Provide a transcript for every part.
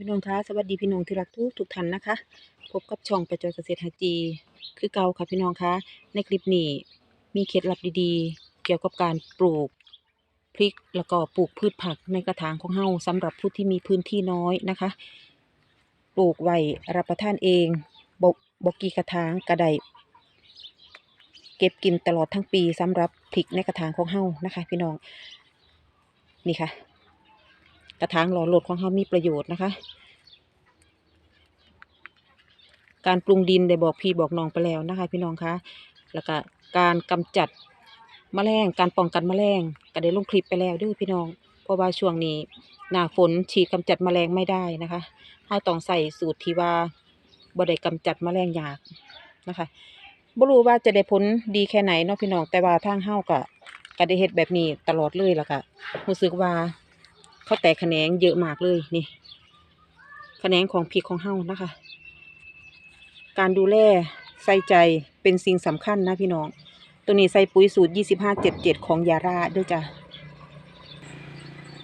พี่น้องคะสวัสดีพี่น้องที่รักทุกทุกท่านนะคะ พบกับช่องประจอยเกษตรฮาจี คือเก่าค่ะพี่น้องคะ ในคลิปนี้มีเคล็ดลับดีๆ เกี่ยวกับการปลูกพริกแล้วก็ปลูกพืชผักในกระถางของเฮาสำหรับผู้ที่มีพื้นที่น้อยนะคะ ปลูกไว้รับประทานเองบกบกีกระถางกระไดเก็บกินตลอดทั้งปีสำหรับพริกในกระถางของเฮานะคะ พี่น้องนี่ค่ะ กระถางหล่อโหลดของเขามีประโยชน์นะคะ การปรุงดินได้บอกพี่บอกน้องไปแล้วนะคะ พี่น้องคะแล้วก็การกำจัดแมลงการป้องกันแมลงก็ได้ลงคลิปไปแล้วด้วยพี่น้อง เพราะว่าช่วงนี้หน้าฝนฉีดกำจัดแมลงไม่ได้นะคะเราต้องใส่สูตรที่ว่าบ่ได้กำจัดแมลงยากนะคะบ่รู้ว่าจะได้ผลดีแค่ไหนเนาะพี่น้องแต่ว่าทางเฮาก็ก็ได้เฮ็ดแบบนี้ตลอดเลยล่ะค่ะรู้สึกว่า เขาแตกแขนงเยอะมากเลยนี่แขนงของพริกของเฮานะคะ การดูแลใส่ใจเป็นสิ่งสำคัญนะพี่น้อง ตัวนี้ใส่ปุ๋ยสูตร 2577 ของยาราด้วยจ้ะ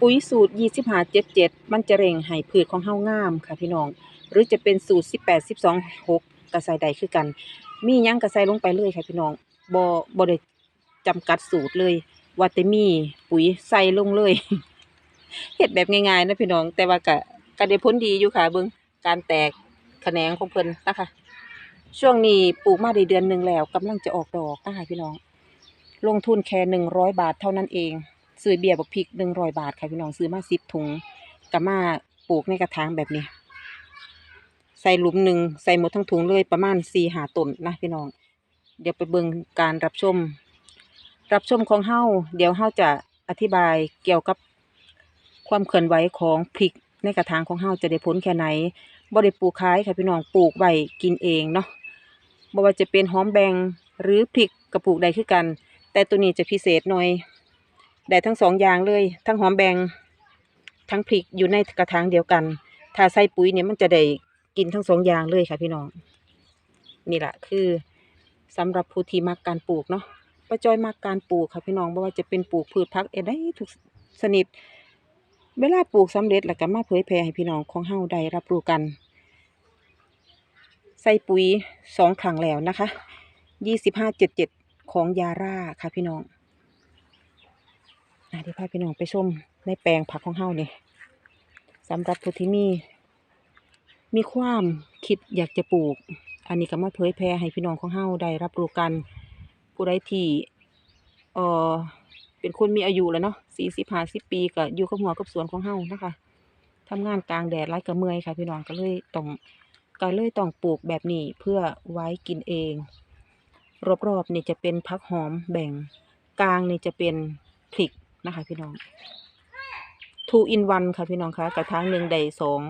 ปุ๋ยสูตร 2577 มันจะเร่งให้พืชของเฮางามค่ะพี่น้อง หรือจะเป็นสูตร 18 12 6ก็ใส่ได้คือกัน มียังก็ใส่ลงไปเลยค่ะพี่น้องบ่บ่ได้จำกัดสูตรเลยว่าแต่มีปุ๋ยใส่ลงเลย เฮ็ดแบบง่ายๆนะพี่น้อง แต่ว่าก็ก็ได้ผลดีอยู่ค่ะเบิ่งการแตกแขนงของเพิ่นนะคะ ช่วงนี้ปลูกมาได้เดือนหนึ่งแล้วกำลังจะออกดอกนะคะพี่น้อง ลงทุนแค่หนึ่งร้อยบาทเท่านั้นเองซื้อเบียร์บักพริกหนึ่งร้อยบาทค่ะพี่น้องซื้อมาสิบถุงกับมาปลูกในกระถางแบบนี้ ใส่หลุมหนึ่งใส่หมดทั้งถุงเลยประมาณสี่หาต้นนะพี่น้อง เดี๋ยวไปเบิ่งการรับชม รับชมของเฮาเดี๋ยวเฮาจะอธิบายเกี่ยวกับ ความเคลื่อนไหวของพริกในกระถางของเฮาจะได้ผลแค่ไหนบ่ได้ปลูกขายค่ะพี่น้องปลูกไว้กินเองเนาะบ่ว่าจะเป็นหอมแบงหรือพริกกระปลูกใดคือกัน แต่ตัวนี้จะพิเศษหน่อยได้ทั้งสองอย่างเลย ทั้งหอมแบงทั้งพริกอยู่ในกระถางเดียวกัน ถ้าใส่ปุ๋ยเนี่ยมันจะได้กินทั้งสองอย่างเลยค่ะพี่น้อง นี่แหละคือสำหรับผู้ที่มักการปลูกเนาะป้าจ้อยมักการปลูกค่ะพี่น้องบ่ว่าจะเป็นปลูกพืชผักเอ็ดได้ทุกชนิด เวลาปลูกสำเร็จแล้วก็มาเผยแพร่ให้พี่น้องของเฮาได้รับรู้กัน ใส่ปุ๋ยสองครั้งแล้วนะคะยี่สิบห้าเจ็ดเจ็ดของยาร่าค่ะพี่น้องอเดี๋ยวพาพี่น้องไปชมในแปลงผักของเฮาเนี่ยสำหรับผู้ที่มี มีความคิดอยากจะปลูก อันนี้ก็มาเผยแพร่ให้พี่น้องของเฮาได้รับรู้กัน ผู้ใดที่เอ่อ เป็นคนมีอายุแล้วเนาะสี่สิบห้าสิบปีก็อยู่กับหัวกับสวนของเฮานะคะทำงานกลางแดดไร้กระเมยค่ะ พี่น้องก็เลยต้องก็เลยต้องปลูกแบบนี้เพื่อไว้กินเอง รอบๆนี่จะเป็นพักหอมแบ่งกลางนี่จะเป็นพริกนะคะ พี่น้อง two in one ค่ะพี่น้องคะกระถางหนึ่งได้สอง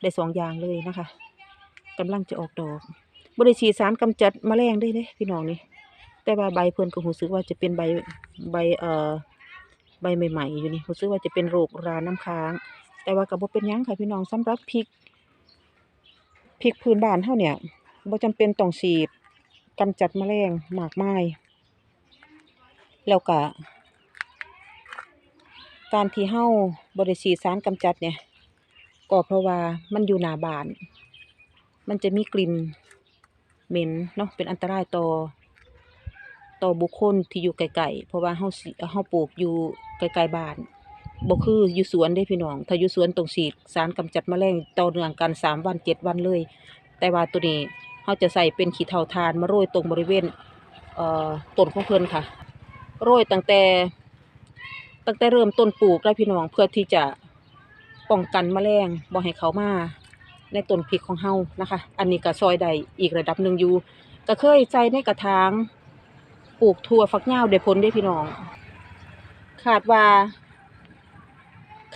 ได้สองอย่างเลยนะคะกำลังจะออกดอกบริฉีสารกำจัดแมลงได้เด้พี่น้องนี่ แต่ว่าใบเพิ่นก็รู้สึกว่าจะเป็นใบใบเอ่อใบใหม่ๆอยู่นี่รู้สึกว่าจะเป็นโรคราน้ำค้าง แต่ว่าก็บ่เป็นหยังค่ะพี่น้องสำหรับพริกพริกพื้นบ้านเฮาเนี่ยบ่จำเป็นต้องฉีดกำจัดแมลงมากมาย แล้วก็การที่เฮาบ่ได้ฉีดสารกำจัดเนี่ยก็เพราะว่ามันอยู่หน้าบ้าน มันจะมีกลิ่นเหม็นเนาะเป็นอันตรายต่อ ต่อบุคคลที่อยู่ไกลๆเพราะว่าเฮาสิเฮาปลูกอยู่ไกลๆบ้านบ่คืออยู่สวนเด้พี่น้อง ถ้าอยู่สวนต้องฉีดสารกำจัดแมลงต่อเนื่องกันสามวันเจ็ดวันเลย แต่ว่าตัวนี้เฮาจะใส่เป็นขี้เถ้าทานมาโรยตรงบริเวณเอ่อต้นของเพิ่นค่ะ โรยตั้งแต่ตั้งแต่เริ่มต้นปลูกได้พี่น้องเพื่อที่จะป้องกันแมลงบ่ให้เขามาในต้นพริกของเฮานะคะ อันนี้ก็ซอยได้อีกระดับหนึ่งอยู่ก็เคยใส่ในกระถาง ปลูกถั่วฝักยาวได้ผลได้พี่น้องขาดว่า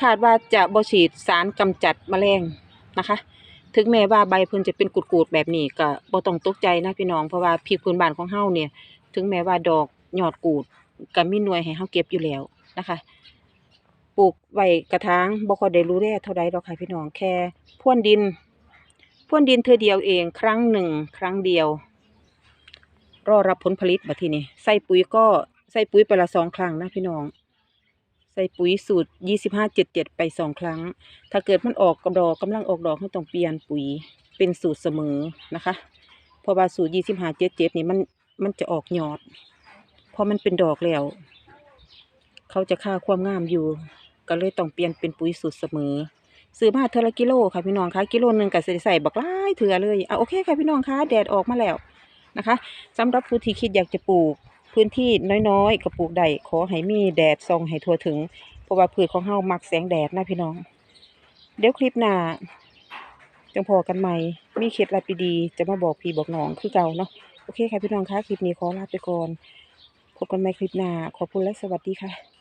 ขาดว่าจะบ่ฉีดสารกำจัดแมลงนะคะ ถึงแม้ว่าใบเพิ่นจะเป็นกุดๆแบบนี้ก็บ่ต้องตกใจนะพี่น้องเพราะว่าพริกพื้นบ้านของเฮาเนี่ย ถึงแม้ว่าดอกหยอดกูดก็มีหน่วยให้เฮาเก็บอยู่แล้วนะคะปลูกไว้กระถางบ่ค่อยได้รู้แลเท่าใดดอกค่ะพี่น้องแค่พ่วนดินพ่วนดินเทื่อเดียวเองครั้งหนึ่ง ครั้งเดียว รอรับผลผลิตบัดทีนี้ใส่ปุ๋ยก็ใส่ปุ๋ยไปละสองครั้งนะพี่น้อง ใส่ปุ๋ยสูตรยี่สิบห้าเจ็ดเจ็ดไปสองครั้ง ถ้าเกิดมันออกกระดอกกำลังออกดอกเราต้องเปลี่ยนปุ๋ยเป็นสูตรเสมอนะคะเพราะว่าสูตรยี่สิบห้าเจ็ดเจ็ดนี่มันมันจะออกยอดพอมันเป็นดอกแล้ว เขาจะฆ่าความงามอยู่ ก็เลยต้องเปลี่ยนเป็นปุ๋ยสูตรเสมอซื้อมาเทอละกิโลค่ะพี่น้องคะกิโลหนึ่งก็สิได้ใส่บักหลายเถื่อเลยอะโอเคค่ะพี่น้องคะแดดออกมาแล้ว นะคะสำหรับผู้ที่คิดอยากจะปลูกพื้นที่น้อยๆก็ปลูกได้ขอให้มีแดดส่องให้ทั่วถึง เพราะว่าพืชของเฮามักแสงแดดนะพี่น้อง เดี๋ยวคลิปหน้าจังพอกันใหม่ มีเคล็ดลับดีๆจะมาบอกพี่บอกน้องคือเก่าเนาะโอเคค่ะพี่น้องคะคลิปนี้ขอลาไปก่อนพบกันใหม่คลิปหน้าขอบคุณและสวัสดีค่ะ